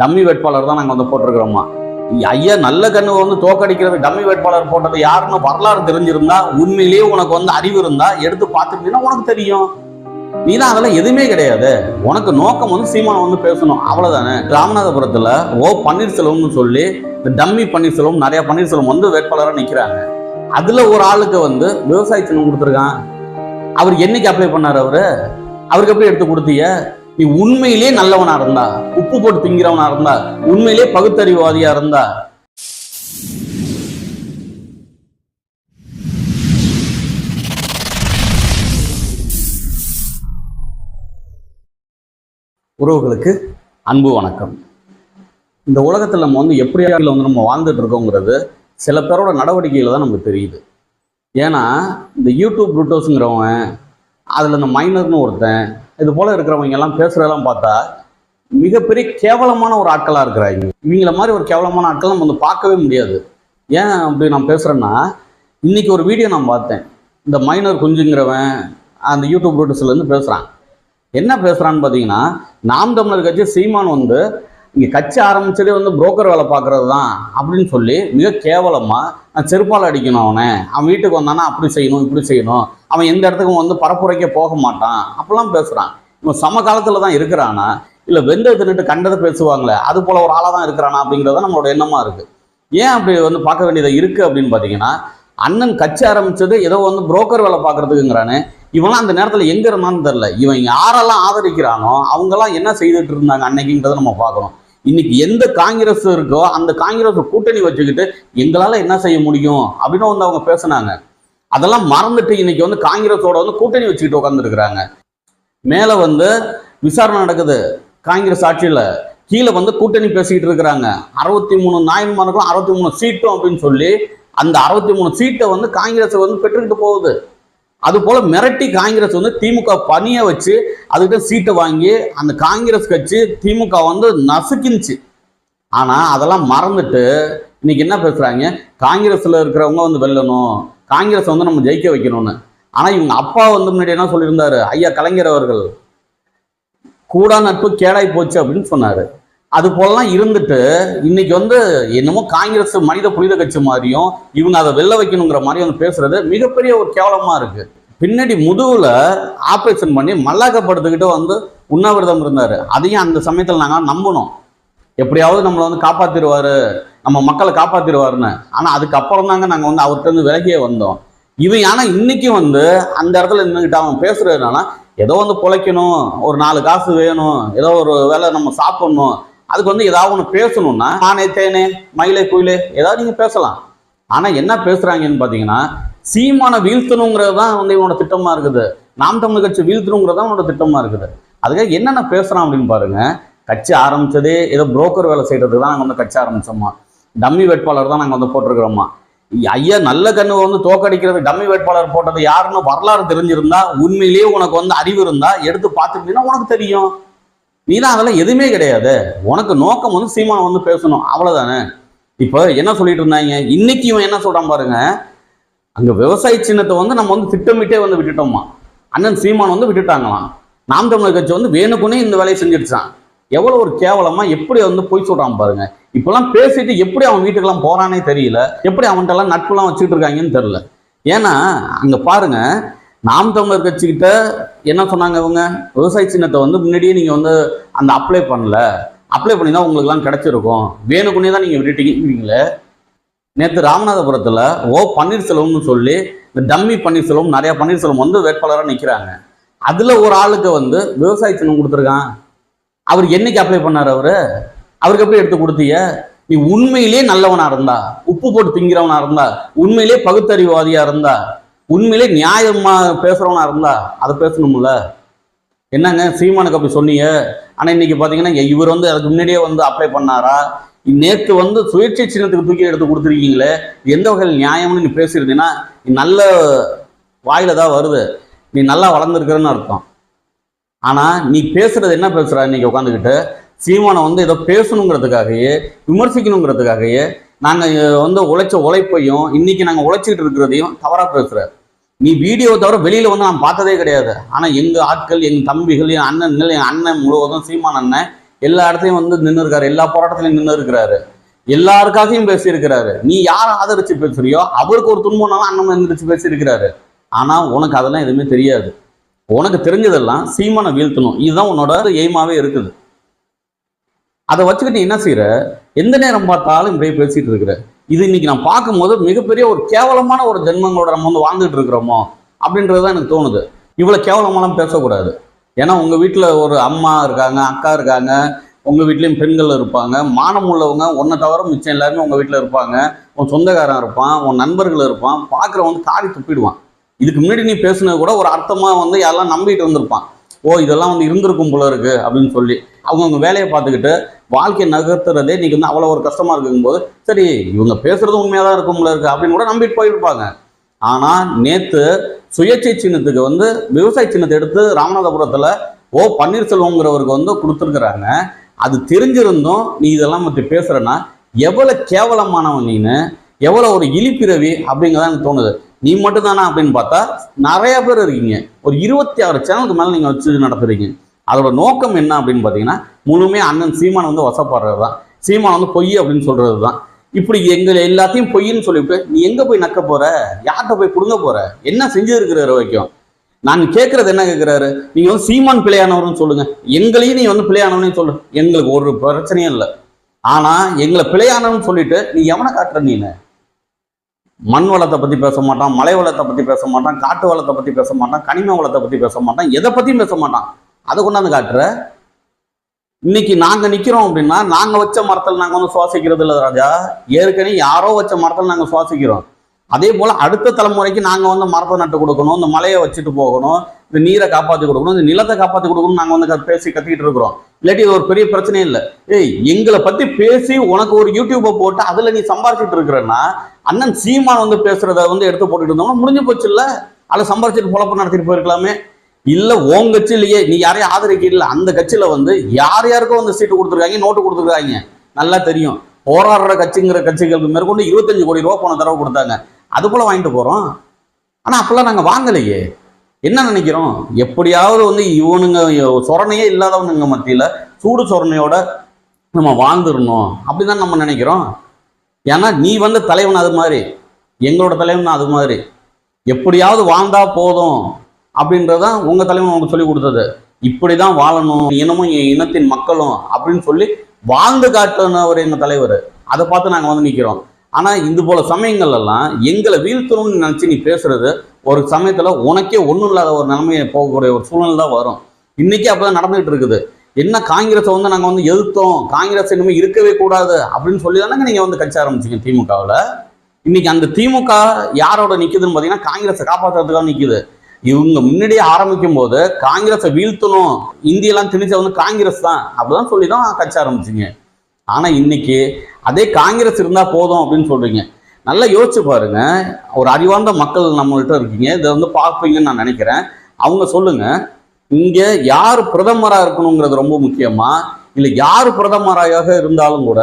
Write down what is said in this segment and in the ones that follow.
Dummy வேட்பாளர் தான் நாங்கள் வந்து போட்டிருக்கிறோமா ஐயா நல்ல கண்ணு வந்து தோக்கடிக்கிறது டம்மி வேட்பாளர் போட்டது யாருன்னு வரலாறு தெரிஞ்சிருந்தா உண்மையிலேயே உனக்கு வந்து அறிவு இருந்தா எடுத்து பார்த்துட்டீங்கன்னா உனக்கு தெரியும். நீ தான் அதெல்லாம் எதுவுமே கிடையாது. உனக்கு நோக்கம் வந்து சீமானம் வந்து பேசணும். அவ்வளோதானே ராமநாதபுரத்தில் ஓ பன்னீர்செல்வம்னு சொல்லி இந்த டம்மி பன்னீர்செல்வம் நிறைய பன்னீர்செல்வம் வந்து வேட்பாளராக நிற்கிறாங்க அதில் ஒரு ஆளுக்கு வந்து விவசாய சின்னம் கொடுத்துருக்கான். அவர் என்னைக்கு அப்ளை பண்ணார் அவரு? அவருக்கு எப்படி எடுத்து கொடுத்தீங்க? நீ உண்மையிலேயே நல்லவனா இருந்தா உப்பு போட்டு திங்கிறவனா இருந்தா உண்மையிலே பகுத்தறிவாதியா இருந்தா. உறவுகளுக்கு அன்பு வணக்கம். இந்த உலகத்தில் நம்ம வந்து எப்படியாவது வந்து நம்ம வாழ்ந்துட்டு இருக்கோங்கிறது சில பேரோட நடவடிக்கையில் தான் நமக்கு தெரியுது. ஏன்னா இந்த யூடியூப் ரூட்டோஸுங்கிறவன் அதில் இந்த மைனர்னு ஒருத்தன் இது போல் இருக்கிறவங்க எல்லாம் பேசுகிறதெல்லாம் பார்த்தா மிகப்பெரிய கேவலமான ஒரு ஆட்களாக இருக்கிறாங்க. இவங்கள மாதிரி ஒரு கேவலமான ஆட்கள் நம்ம வந்து பார்க்கவே முடியாது. ஏன் அப்படி நான் பேசுகிறேன்னா இன்னைக்கு ஒரு வீடியோ நான் பார்த்தேன். இந்த மைனர் குஞ்சுங்கிறவன் அந்த யூடியூப் ரூட்டர்ஸ்லேருந்து பேசுகிறான் என்ன பேசுகிறான்னு பார்த்தீங்கன்னா நாம் தமிழர் கட்சி சீமான் வந்து இங்கே கட்சி ஆரம்பிச்சதே வந்து புரோக்கர் வேலை பார்க்குறது தான் அப்படின்னு சொல்லி மிக கேவலமாக நான் செருப்பால் அடிக்கணும் அவனை. அவன் வீட்டுக்கு வந்தானா அப்படி செய்யணும் இப்படி செய்யணும். அவன் எந்த இடத்துக்கும் வந்து பரப்புரைக்க போக மாட்டான். அப்படிலாம் பேசுகிறான் இவன் சம காலத்தில் தான் இருக்கிறானா? இல்லை வெந்த தின்னுட்டு கண்டதை பேசுவாங்களே. அது போல் ஒரு ஆளாக தான் இருக்கிறானா அப்படிங்கிறது தான் நம்மளோட எண்ணமாக இருக்குது ஏன் அப்படி வந்து பார்க்க வேண்டியதாக இருக்குது அப்படின்னு பார்த்தீங்கன்னா அண்ணன் கட்சி ஆரம்பிச்சது ஏதோ வந்து புரோக்கர் வேலை பார்க்குறதுக்குங்கிறானே. இவன்லாம் அந்த நேரத்தில் எங்கே இருந்தான்னு தெரில இவன் யாரெல்லாம் ஆதரிக்கிறானோ அவங்கெல்லாம் என்ன செய்துட்டு இருந்தாங்க அன்னைக்குன்றதை நம்ம பார்க்கணும். இன்னைக்கு எந்த காங்கிரஸ் இருக்கோ அந்த காங்கிரஸ் கூட்டணி வச்சுக்கிட்டு எங்களால் என்ன செய்ய முடியும் அப்படின்னு வந்து அவங்க பேசுனாங்க. அதெல்லாம் மறந்துட்டு இன்னைக்கு வந்து காங்கிரஸோட வந்து கூட்டணி வச்சுக்கிட்டு உட்காந்துருக்குறாங்க மேலே வந்து விசாரணை நடக்குது. காங்கிரஸ் ஆட்சியில் கீழே வந்து கூட்டணி பேசிக்கிட்டு இருக்கிறாங்க. அறுபத்தி மூணு நாயன்மார்களும் அறுபத்தி மூணு சீட்டும் அப்படின்னு சொல்லி அந்த அறுபத்தி மூணு சீட்டை வந்து காங்கிரஸ் வந்து பெற்றுக்கிட்டு போகுது. அது போல மிரட்டி காங்கிரஸ் வந்து திமுக பணியை வச்சு அதுக்கிட்ட சீட்டை வாங்கி அந்த காங்கிரஸ் கட்சி திமுக வந்து நசுக்கினுச்சு. ஆனா அதெல்லாம் மறந்துட்டு இன்னைக்கு என்ன பேசுறாங்க? காங்கிரஸ்ல இருக்கிறவங்க வந்து வெல்லணும். காங்கிரஸ் வந்து நம்ம ஜெயிக்க வைக்கணும்னு. ஆனா இவங்க அப்பா வந்து முன்னாடி என்ன சொல்லியிருந்தாரு? ஐயா கலைஞர் அவர்கள் கூடா நட்பு கேடாய் போச்சு அப்படின்னு சொன்னாரு. அது போலலாம் இருந்துட்டு இன்னைக்கு வந்து என்னமோ காங்கிரஸ் மனித புனித கட்சி மாதிரியும் இவங்க அதை வெளில வைக்கணுங்கிற மாதிரி வந்து பேசுறது மிகப்பெரிய ஒரு கேவலமா இருக்கு. பின்னாடி முதுகுல ஆபரேஷன் பண்ணி மல்லாக்கப்படுத்துக்கிட்டு வந்து உண்ணாவிரதம் இருந்தார். அதையும் அந்த சமயத்தில் நாங்கள் நம்பணும். எப்படியாவது நம்மளை வந்து காப்பாத்திடுவாரு. நம்ம மக்களை காப்பாற்றிடுவாருன்னு ஆனா அதுக்கப்புறம் தாங்க நாங்கள் வந்து அவர்கிட்ட விலகியே வந்தோம். இவன் ஆனா இன்னைக்கு வந்து அந்த இடத்துல நின்றுக்கிட்டு அவன் பேசுறதுனால ஏதோ வந்து பிழைக்கணும் ஒரு நாலு காசு வேணும் ஏதோ ஒரு வேலை நம்ம சாப்பிடணும் அதுக்கு வந்து ஏதாவது ஒன்று பேசணும்னா நானே தேனே மயிலை குயிலே ஏதாவது நீங்கள் பேசலாம். ஆனால் என்ன பேசுகிறாங்கன்னு பார்த்தீங்கன்னா சீமானை வீழ்த்தணுங்கிறது தான் வந்து இவனோட திட்டமாக இருக்குது. நாம் தமிழ் கட்சி வீழ்த்தணுங்கிறது தான் அவனோட திட்டமாக இருக்குது. அதுக்காக என்னென்ன பேசுகிறான் அப்படின்னு பாருங்க. கட்சி ஆரம்பித்ததே ஏதோ புரோக்கர் வேலை செய்கிறதுக்கு தான் நாங்கள் வந்து கட்சி ஆரம்பித்தோமா டம்மி வேட்பாளர் தான் நாங்கள் வந்து போட்டிருக்கிறோமா? ஐயா நல்ல கண்ணு வந்து தோக்கடிக்கிறது டம்மி வேட்பாளர் போட்டது யாருன்னு வரலாறு தெரிஞ்சிருந்தா உண்மையிலேயே உனக்கு வந்து அறிவு இருந்தா எடுத்து பார்த்துருந்தீங்கன்னா உனக்கு தெரியும். நீ தான் அதெல்லாம் எதுவுமே கிடையாது. உனக்கு நோக்கம் வந்து சீமா வந்து பேசணும். அவ்வளவுதானே? இப்போ என்ன சொல்லிட்டு இருந்தாங்க? இன்னைக்கு இவன் என்ன சொல்றான் பாருங்க. அங்க விவசாய சின்னத்தை வந்து நம்ம வந்து திட்டமிட்டே வந்து விட்டுட்டோமா? அண்ணன் சீமான் வந்து விட்டுட்டாங்களாம். நாம் தமிழர் கட்சி வந்து வேணுக்குனே இந்த வேலையை செஞ்சிருச்சான் எவ்வளவு ஒரு கேவலமா எப்படி வந்து போய் சொல்றான் பாருங்க. இப்பெல்லாம் பேசிட்டு எப்படி அவன் வீட்டுக்கெல்லாம் போறானே தெரியல. எப்படி அவன்கிட்ட எல்லாம் நட்புலாம் வச்சுட்டு இருக்காங்கன்னு தெரியல. ஏன்னா அங்க பாருங்க நாம் தமிழர் கட்சிக்கிட்ட என்ன சொன்னாங்க இவங்க? விவசாய சின்னத்தை வந்து முன்னாடியே நீங்கள் வந்து அந்த அப்ளை பண்ணல. அப்ளை பண்ணி தான் உங்களுக்குலாம் கிடச்சிருக்கும். வேணுக்குன்னே தான் நீங்கள் விட்டுட்டீங்களே நேற்று ராமநாதபுரத்தில் ஓ பன்னீர்செல்வம்னு சொல்லி இந்த டம்மி பன்னீர்செல்வம் நிறையா பன்னீர்செல்வம் வந்து வேட்பாளராக நிற்கிறாங்க அதில் ஒரு ஆளுக்கு வந்து விவசாய சின்னம் கொடுத்துருக்கான். அவர் என்னைக்கு அப்ளை பண்ணார் அவரு? அவருக்கு எப்படி எடுத்து கொடுத்தீங்க? நீ உண்மையிலேயே நல்லவனா இருந்தா உப்பு போட்டு திங்கிறவனா இருந்தா உண்மையிலே பகுத்தறிவாதியா இருந்தா உண்மையிலே நியாயமா பேசுறவனா இருந்தா அதை பேசணும்ல? என்னங்க? சீமானுக்கு அப்படி சொன்னீங்க. ஆனா இன்னைக்கு பாத்தீங்கன்னா இவர் வந்து அதுக்கு முன்னாடியே வந்து அப்ளை பண்ணாரா? நேற்று வந்து சுயேட்சை சின்னத்துக்கு தூக்கி எடுத்து கொடுத்துருக்கீங்களே எந்த வகையில் நியாயம்னு நீ பேசியிருந்தீங்கன்னா நீ நல்ல வாயில தான் வருது. நீ நல்லா வளர்ந்துருக்கிறன்னு அர்த்தம். ஆனா நீ பேசுறது என்ன பேசுற இன்னைக்கு உட்காந்துக்கிட்டு? சீமானை வந்து ஏதோ பேசணுங்கிறதுக்காகவே விமர்சிக்கணுங்கிறதுக்காகவே நாங்கள் வந்து உழைச்ச உழைப்பையும் இன்னைக்கு நாங்கள் உழைச்சிக்கிட்டு இருக்கிறதையும் தவறாக பேசுகிறார் நீ வீடியோ தவிர வெளியில் வந்து நான் பார்த்ததே கிடையாது. ஆனால் எங்கள் ஆட்கள் எங்கள் தம்பிகள் என் அண்ணன்கள் என் அண்ணன் முழுவதும் சீமான் அண்ணன் எல்லா இடத்துலையும் வந்து நின்று இருக்காரு. எல்லா போராட்டத்திலையும் நின்று இருக்கிறாரு. எல்லாருக்காகவும் பேசியிருக்கிறாரு நீ யாரை ஆதரிச்சு பேசுறியோ அவருக்கு ஒரு துன்பம்னாலும் அண்ணன் எந்திரிச்சு பேசியிருக்கிறாரு ஆனால் உனக்கு அதெல்லாம் எதுவுமே தெரியாது. உனக்கு தெரிஞ்சதெல்லாம் சீமானை வீழ்த்தணும். இதுதான் உன்னோட எய்மாவே இருக்குது. அதை வச்சுக்கிட்டு நீ என்ன செய்யற எந்த நேரம் பார்த்தாலும் இப்படியே பேசிட்டு இருக்கிற. இது இன்னைக்கு நான் பார்க்கும்போது மிகப்பெரிய ஒரு கேவலமான ஒரு ஜென்மங்களோட நம்ம வந்து வாழ்ந்துட்டு இருக்கிறோமோ அப்படின்றது தான் எனக்கு தோணுது. இவ்வளோ கேவலமாலாம் பேசக்கூடாது. ஏன்னா உங்கள் வீட்டில் ஒரு அம்மா இருக்காங்க அக்கா இருக்காங்க உங்கள் வீட்லேயும் பெண்கள் இருப்பாங்க. மானம் உள்ளவங்க ஒன்றை தவிர மிச்சம் எல்லாருமே உங்கள் வீட்டில் இருப்பாங்க. உன் சொந்தக்காரன் இருப்பான் உன் நண்பர்கள் இருப்பான். பார்க்குறவன் வந்து காரி துப்பிடுவான். இதுக்கு முன்னாடி நீ பேசுனது கூட ஒரு அர்த்தமாக வந்து யாரெல்லாம் நம்பிட்டு இருந்திருப்பான். ஓ இதெல்லாம் வந்து இருந்திருக்கும் போல இருக்கு அப்படின்னு சொல்லி அவங்கவுங்க வேலையை பார்த்துக்கிட்டு வாழ்க்கையை நகர்த்துறதே நீங்க வந்து அவ்வளோ ஒரு கஷ்டமா இருக்கும்போது சரி இவங்க பேசுறது உண்மையாக தான் இருக்கும் போல இருக்கு அப்படின்னு கூட நம்பிட்டு போயிருப்பாங்க. ஆனால் நேற்று சுயேட்சை சின்னத்துக்கு வந்து விவசாய சின்னத்தை எடுத்து ராமநாதபுரத்தில் ஓ பன்னீர்செல்வங்கிறவருக்கு வந்து கொடுத்துருக்குறாங்க. அது தெரிஞ்சிருந்தும் நீ இதெல்லாம் பற்றி பேசுகிறேன்னா எவ்வளோ கேவலமானவன் நீனு? எவ்வளோ ஒரு இழிப்பிறவி அப்படிங்கிறத எனக்கு தோணுது. நீ மட்டும் தானா அப்படின்னு பார்த்தா நிறைய பேர் இருக்கீங்க. ஒரு இருபத்தி ஆறு சேனலுக்கு மேலே நீங்கள் வச்சு நடத்துறீங்க. அதோட நோக்கம் என்ன அப்படின்னு பார்த்தீங்கன்னா முழுமையாக அண்ணன் சீமான் வந்து வசப்படுறது தான் சீமான் வந்து பொய் அப்படின்னு சொல்றது தான் இப்படி எங்களை எல்லாத்தையும் பொய்ன்னு சொல்லிவிட்டு நீ எங்கே போய் நக்க போற? யார்கிட்ட போய் கொடுங்க போற? என்ன செஞ்சிருக்கிறாரு வரைக்கும்? நான் கேட்கறது என்ன கேட்குறாரு? நீங்க வந்து சீமான் பிழையானவர்னு சொல்லுங்க. எங்களையும் நீ வந்து பிள்ளையானவனே சொல்லு. எங்களுக்கு ஒரு பிரச்சனையும் இல்லை. ஆனா எங்களை பிழையானவன்னு சொல்லிட்டு நீ எவனை காட்டுற நீனு? மண் வளத்தை பற்றி பேச மாட்டான் மலை வளத்தை பற்றி பேச மாட்டான் காட்டு வளத்தை பற்றி பேச மாட்டான் கனிம வளத்தை பற்றி பேச மாட்டான் எதை பற்றியும் பேச மாட்டான். அதை கொண்டாந்து காட்டுற. இன்னைக்கு நாங்கள் நிற்கிறோம் அப்படின்னா நாங்கள் வச்ச மரத்தில் நாங்கள் வந்து சுவாசிக்கிறது இல்லை ராஜா. ஏற்கனவே யாரோ வச்ச மரத்தில் நாங்கள் சுவாசிக்கிறோம். அதே போல அடுத்த தலைமுறைக்கு நாங்க வந்து மரத்தை நட்டு கொடுக்கணும் இந்த மலையை வச்சுட்டு போகணும் இந்த நீரை காப்பாத்தி கொடுக்கணும் இந்த நிலத்தை காப்பாத்தி கொடுக்கணும் நாங்க வந்து பேசி கத்திக்கிட்டு இருக்கிறோம். இல்லாட்டி இது ஒரு பெரிய பிரச்சனையே இல்லை. ஏய் எங்களை பத்தி பேசி உனக்கு ஒரு யூடியூப்பை போட்டு அதுல நீ சம்பாரிச்சிட்டு இருக்கிறன்னா அண்ணன் சீமான் வந்து பேசுறத வந்து எடுத்து போட்டுட்டு இருந்தோம்னா முடிஞ்சு போச்சு இல்ல. அதில் சம்பாரிச்சிட்டு பொழப்பு நடத்திட்டு போயிருக்கலாமே. இல்ல உன் கட்சியிலேயே நீ யாரையும் ஆதரிக்கல. அந்த கட்சியில வந்து யார் யாருக்கோ வந்து சீட்டு கொடுத்துருக்காங்க நோட்டு கொடுத்துருக்காங்க. நல்லா தெரியும். போராடுற கட்சிங்கிற கட்சிகளுக்கு மேற்கொண்டு இருபத்தஞ்சு கோடி ரூபா போன தடவை கொடுத்தாங்க. அது போல் வாங்கிட்டு போகிறோம் ஆனால் அப்போல்லாம் நாங்கள் வாங்கலையே. என்ன நினைக்கிறோம்? எப்படியாவது வந்து இவனுங்க சொரணையே இல்லாதவனுங்க மத்தியில் சூடு சொரணையோட நம்ம வாழ்ந்துடணும் அப்படிதான் நம்ம நினைக்கிறோம். ஏன்னா நீ வந்து தலைவன் அது மாதிரி. எங்களோட தலைவன் அது மாதிரி. எப்படியாவது வாழ்ந்தா போதும் அப்படின்றதான் உங்கள் தலைவன் உங்களுக்கு சொல்லி கொடுத்தது. இப்படி தான் வாழணும் இனமும் என் இனத்தின் மக்களும் அப்படின்னு சொல்லி வாழ்ந்து காட்டினவர் எங்கள் தலைவர். அதை பார்த்து நாங்கள் வந்து நிற்கிறோம் ஆனால் இது போல சமயங்கள்லாம் எங்களை வீழ்த்தணும்னு நினச்சி நீ பேசுறது ஒரு சமயத்தில் உனக்கே ஒன்றும் இல்லாத ஒரு நிலைமையை போகக்கூடிய ஒரு சூழ்நிலை தான் வரும். இன்றைக்கி அப்போ தான் நடந்துகிட்டு இருக்குது. என்ன காங்கிரஸை வந்து நாங்கள் வந்து எதிர்த்தோம் காங்கிரஸ் இனிமேல் இருக்கவே கூடாது அப்படின்னு சொல்லி தானே நீங்கள் வந்து கட்சி ஆரம்பிச்சிங்க திமுகவில். இன்னைக்கு அந்த திமுக யாரோட நிற்குதுன்னு பார்த்தீங்கன்னா காங்கிரஸை காப்பாற்றுறதுக்காக நிற்குது இவங்க முன்னாடியே ஆரம்பிக்கும் போது காங்கிரஸை வீழ்த்தணும் இந்தியெல்லாம் திணிச்ச வந்து காங்கிரஸ் தான். அப்படிதான் சொல்லி தான் கட்சி ஆரம்பிச்சிங்க. ஆனால் இன்னைக்கு அதே காங்கிரஸ் இருந்தால் போதும் அப்படின்னு சொல்கிறீங்க நல்லா யோசிச்சு பாருங்க. ஒரு அறிவார்ந்த மக்கள் நம்மள்கிட்ட இருக்கீங்க. இதை வந்து பார்ப்பீங்கன்னு நான் நினைக்கிறேன். அவங்க சொல்லுங்க. இங்கே யார் பிரதமராக இருக்கணுங்கிறது ரொம்ப முக்கியமா? இல்லை யார் பிரதமராக இருந்தாலும் கூட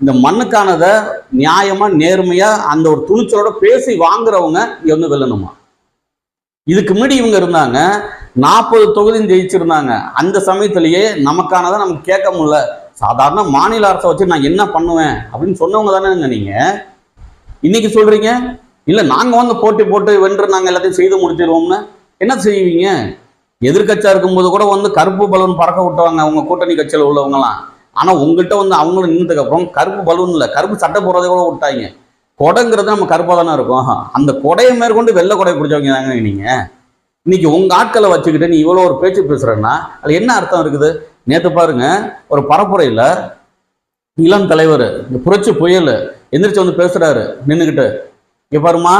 இந்த மண்ணுக்கானதை நியாயமாக நேர்மையாக அந்த ஒரு துணிச்சலோட பேசி வாங்குறவங்க இங்கே வந்து வெல்லணுமா? இதுக்கு முன்னாடி இவங்க இருந்தாங்க. நாற்பது தொகுதியும் ஜெயிச்சிருந்தாங்க. அந்த சமயத்திலேயே நமக்கானதை நமக்கு கேட்க முடியல. சாதாரண மாநில அரசை வச்சு நான் என்ன பண்ணுவேன் அப்படின்னு சொன்னவங்க தானே நீங்கள் இன்னைக்கு சொல்றீங்க? இல்லை நாங்கள் வந்து போட்டி போட்டு வென்று நாங்கள் எல்லாத்தையும் செய்து முடிச்சிருவோம்னு? என்ன செய்வீங்க? எதிர்கட்சியாக இருக்கும்போது கூட வந்து கருப்பு பலூன் பறக்க விட்டுவாங்க அவங்க கூட்டணி கட்சியில் உள்ளவங்களாம் ஆனால் உங்கள்கிட்ட வந்து அவங்களும் நின்றதுக்கப்புறம் கருப்பு பலூன் இல்லை கருப்பு சட்டை போடுறதை கூட விட்டாங்க. கொடைங்கிறது நம்ம கருப்பாக தானே இருக்கும். அந்த கொடையை மேற்கொண்டு வெள்ளை கொடை பிடிச்சவங்க தாங்க நீங்கள் இன்னைக்கு உங்கள் ஆட்களை வச்சுக்கிட்டு நீ இவ்வளோ ஒரு பேச்சு பேசுகிறேன்னா அதில் என்ன அர்த்தம் இருக்குது? நேற்று பாருங்க ஒரு பரப்புரையில் இளம் தலைவர் இந்த புரட்சி புயல் எந்திரிச்சு வந்து பேசுறாரு நின்றுக்கிட்டு இங்கே பாருமா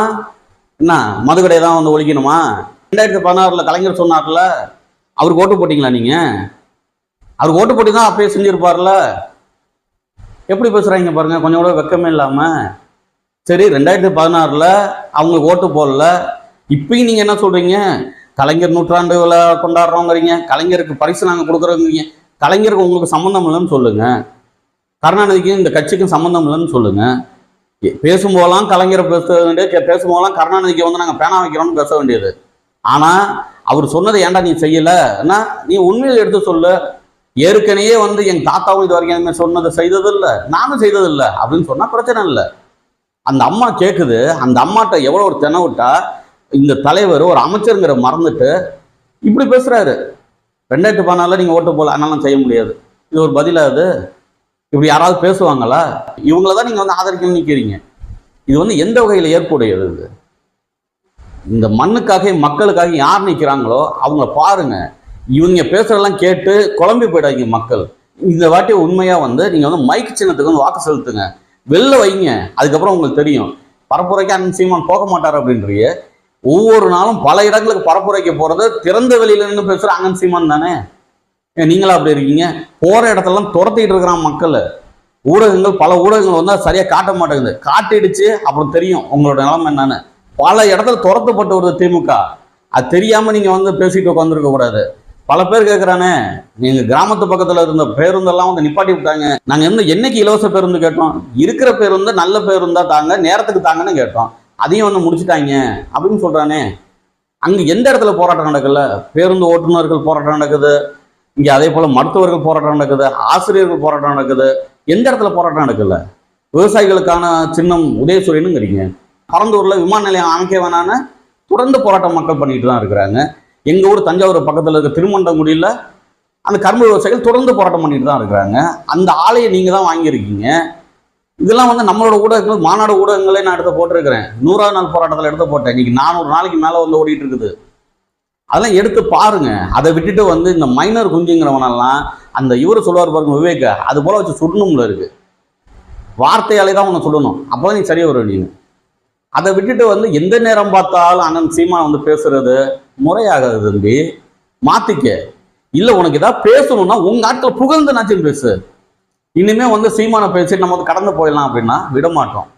என்ன மதுக்கடை தான் வந்து ஒழிக்கணுமா? ரெண்டாயிரத்தி பதினாறில் கலைஞர் சொன்னார்ல அவருக்கு ஓட்டு போட்டிங்களா நீங்கள் அவருக்கு ஓட்டு போட்டி தான் அப்பயே செஞ்சுருப்பார்ல. எப்படி பேசுகிறாங்க பாருங்கள் கொஞ்சம் கூட வெக்கமே இல்லாமல் சரி ரெண்டாயிரத்தி பதினாறில் அவங்களுக்கு ஓட்டு போடல இப்பயும் நீங்கள் என்ன சொல்கிறீங்க கலைஞர் நூற்றாண்டு விழா கொண்டாடுறோங்கிறீங்க. கலைஞருக்கு பரிசு நாங்கள் கொடுக்குறோங்கிறீங்க. கலைஞருக்கு உங்களுக்கு சம்மந்தம் இல்லைன்னு சொல்லுங்க. கருணாநிதிக்கும் இந்த கட்சிக்கும் சம்மந்தம் இல்லைன்னு சொல்லுங்க. பேசும்போதெல்லாம் கலைஞரை பேச வேண்டியது பேசும்போதெல்லாம் கருணாநிதிக்கு வந்து நாங்கள் பேனா வைக்கிறோம்னு பேச வேண்டியது. ஆனால் அவர் சொன்னதை ஏன்டா நீ செய்யலன்னா நீ உண்மையில் எடுத்து சொல்லு. ஏற்கனவே வந்து என் தாத்தாவும் இது வரைக்கும் எதுவுமே சொன்னதை செய்ததில்லை. நானும் செய்ததில்லை அப்படின்னு சொன்னால் பிரச்சனை இல்லை. அந்த அம்மா கேட்குது அந்த அம்மாட்ட எவ்வளோ ஒரு தின விட்டா இந்த தலைவர் ஒரு அமைச்சருங்கிற மறந்துட்டு இப்படி பேசுறாரு. ரெண்டாயிரத்து பதினாலில் நீங்கள் ஓட்டு போகல அதனால செய்ய முடியாது. இது ஒரு பதிலாக அது? இப்படி யாராவது பேசுவாங்களா? இவங்கள தான் நீங்கள் வந்து ஆதரிக்கணும்னு நிற்கிறீங்க இது வந்து எந்த வகையில் ஏற்புடையது இது? இந்த மண்ணுக்காக மக்களுக்காக யார் நிற்கிறாங்களோ அவங்க பாருங்க. இவங்க பேசுறதெல்லாம் கேட்டு குழம்பி போயிடாதீங்க மக்கள். இந்த வாட்டி உண்மையாக வந்து நீங்கள் வந்து மைக் சின்னத்துக்கு வந்து வாக்கு செலுத்துங்க. வெளில வைங்க. அதுக்கப்புறம் உங்களுக்கு தெரியும். பரப்புரைக்கு அண்ணன் சீமான் போக மாட்டார் அப்படின்றிய ஒவ்வொரு நாளும் பல இடங்களுக்கு பரப்புரைக்க போறது திறந்த வெளியில நின்று பேசுற அங்கன் சீமான் தானே? நீங்களா அப்படி இருக்கீங்க? போற இடத்துலலாம் துரத்திட்டு இருக்கிறான் மக்கள். ஊடகங்கள் பல ஊடகங்கள் வந்து சரியா காட்ட மாட்டேங்குது. காட்டிடுச்சு அப்புறம் தெரியும் உங்களோட நிலைமை என்னன்னு. பல இடத்துல துரத்தப்பட்டு வருது திமுக. அது தெரியாம நீங்க வந்து பேசிட்டு உட்காந்துருக்க கூடாது. பல பேர் கேட்குறானே நீங்க கிராமத்து பக்கத்துல இருந்த பேருந்தெல்லாம் வந்து நிப்பாட்டி விட்டாங்க. நாங்க வந்து என்னைக்கு இலவச பேருந்து கேட்டோம்? இருக்கிற பேருந்து நல்ல பேருந்தா தாங்க நேரத்துக்கு தாங்கன்னு கேட்டோம். அதையும் வந்து முடிச்சுட்டாங்க அப்படின்னு சொல்கிறானே அங்கே எந்த இடத்துல போராட்டம் நடக்கல? பேருந்து ஓட்டுநர்கள் போராட்டம் நடக்குது. இங்கே அதே போல் மருத்துவர்கள் போராட்டம் நடக்குது. ஆசிரியர்கள் போராட்டம் நடக்குது. எந்த இடத்துல போராட்டம் நடக்கல? விவசாயிகளுக்கான சின்னம் உதயசூரியனுங்கிறீங்க. பரந்தூரில் விமான நிலையம் அமைக்க வேணான்னு தொடர்ந்து போராட்டம் மக்கள் பண்ணிட்டு தான் இருக்கிறாங்க. எங்கள் ஊர் தஞ்சாவூர் பக்கத்தில் இருக்க திருமண்டங்குடியில் அந்த கரும்பு விவசாயிகள் தொடர்ந்து போராட்டம் பண்ணிட்டு தான் இருக்கிறாங்க. அந்த ஆலையை நீங்கள் தான் வாங்கியிருக்கீங்க. இதெல்லாம் வந்து நம்மளோட ஊடகங்கள் மாநாடு ஊடகங்களே நான் எடுத்து போட்டிருக்கிறேன். நூறாவது நாள் போராட்டத்தில் எடுத்து போட்டேன். இன்னைக்கு நானூறு நாளைக்கு மேலே வந்து ஓடிட்டு இருக்குது. அதெல்லாம் எடுத்து பாருங்க. அதை விட்டுட்டு வந்து இந்த மைனர் குஞ்சுங்கிறவனெல்லாம் அந்த இவர் சொல்லுவார் பாருங்க விவேக அது போல வச்சு சுடணும்ல இருக்கு. வார்த்தையாலே தான் உன்னை சொல்லணும் அப்போ நீ சரியா வரும் நீங்க அதை விட்டுட்டு வந்து எந்த நேரம் பார்த்தாலும் அண்ணன் சீமா வந்து பேசுறது முறையாகாது தம்பி. மாத்திக்க. இல்லை உனக்கு ஏதாவது பேசணும்னா உங்க ஆட்கள் புகழ்ந்து நாச்சும் பேசு. இனிமே வந்து சீமான பேசி நம்ம வந்து கடந்து போயிடலாம் அப்படின்னா விட மாட்டோம்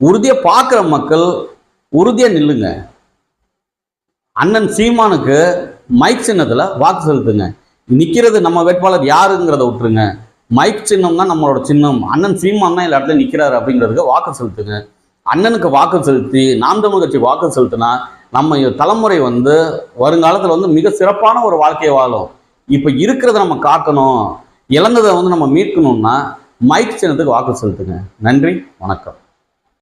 உறுதியா பார்க்குற மக்கள் உறுதியாக நில்லுங்க. அண்ணன் சீமானுக்கு மைக் சின்னத்தில் வாக்கு செலுத்துங்க. நிற்கிறது நம்ம வேட்பாளர் யாருங்கிறத விட்டுருங்க. மைக் சின்னம் தான் நம்மளோட சின்னம். அண்ணன் சீமான் தான் எல்லா இடத்துல நிற்கிறார் அப்படிங்கிறதுக்கு வாக்கு செலுத்துங்க. அண்ணனுக்கு வாக்கு செலுத்தி நாம் தமிழ் கட்சி வாக்கு செலுத்தினா நம்ம தலைமுறை வந்து வருங்காலத்தில் வந்து மிக சிறப்பான ஒரு வாழ்க்கையை வாழும். இப்போ இருக்கிறத நம்ம காக்கணும். இழந்ததை வந்து நம்ம மீட்கணும்னா மைக் சின்னத்துக்கு வாக்கு செலுத்துங்க. நன்றி வணக்கம்.